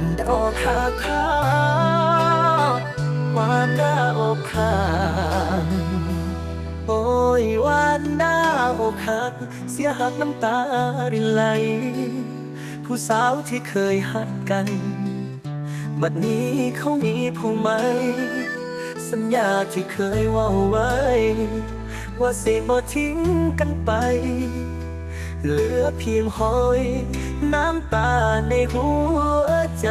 อนดอกหักขาความน่าอกหักโอ้ยวันหน้าอกหัก เสียหักน้ำตารินไหล ผู้สาวที่เคยหักกัน บัดนี้เขามีผู้ใหม่สัญญาที่เคยว่าไว้ ว่าสิบ่ทิ้งกันไป เหลือเพียงหอย น้ำตาในหัวใจ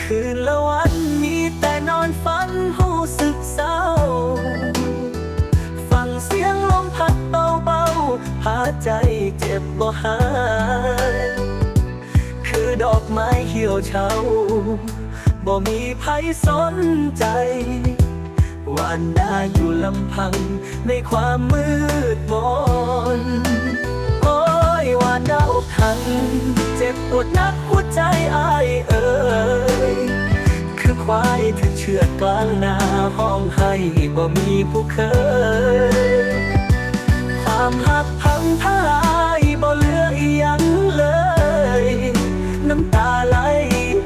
คืนละวันมีแต่นอนฝันหูสึกเศร้า ฟังเสียงลมพัดเบาๆพาใจเจ็บบ่หาย คือดอกไม้เหี่ยวเฉาบ่มีใครสนใจวันดาอยู่ลำพังในความมืดมน วดนักหัวใจอายเอ่ยคือควายที่เชือดกลางนาห้องให้บ่มีผู้เคย ความหักพังทลายบ่เหลืออีหยังเลย น้ำตาไหล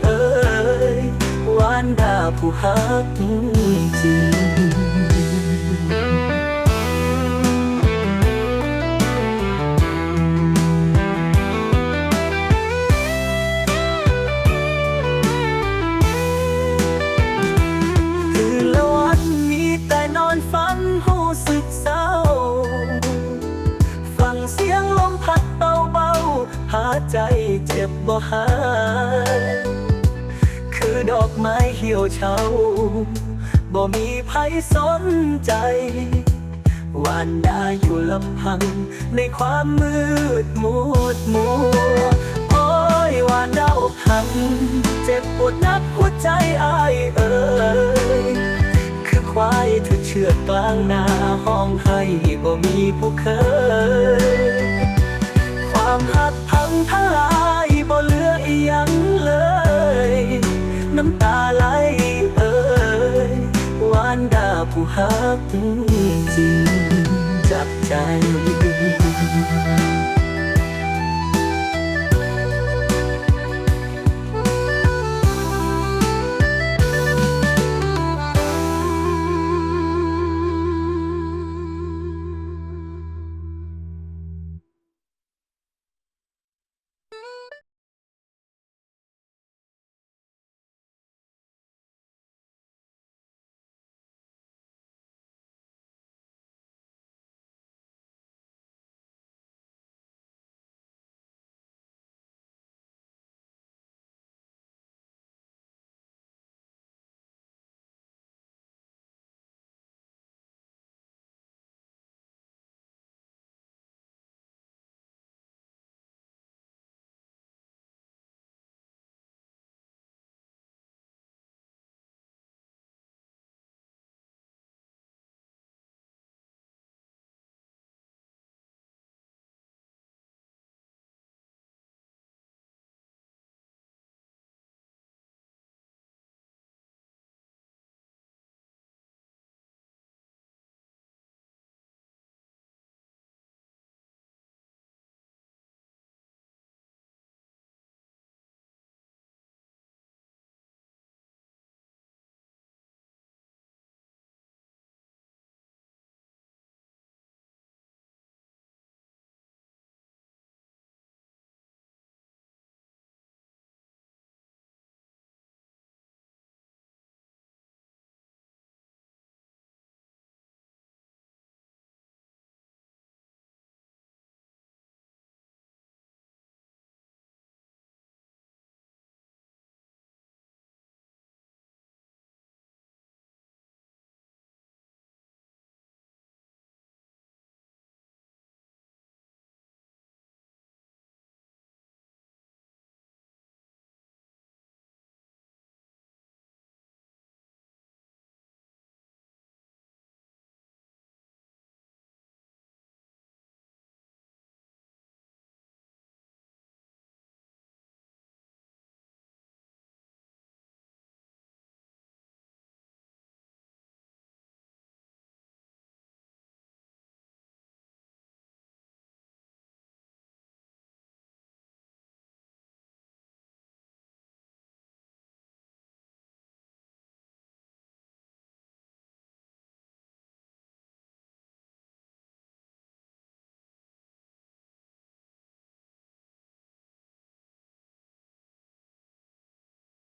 เอ่ยวานดาผู้หักจริง หาย คือดอกไม้เหี่ยวเฉาบ่มีใครสนใจวันดาอยู่ลำพัง ในความมืดมุดมัวโอ้ยวันดาอกหักเจ็บปวดนักหัวใจอายเอ่ยคือควายที่เชือดกลางนาห้องให้บ่มีผู้เคย ความหักพังทลาย ยังเลย น้ำตาไหลเอ่ยวานดาผู้ฮักจริง จับใจ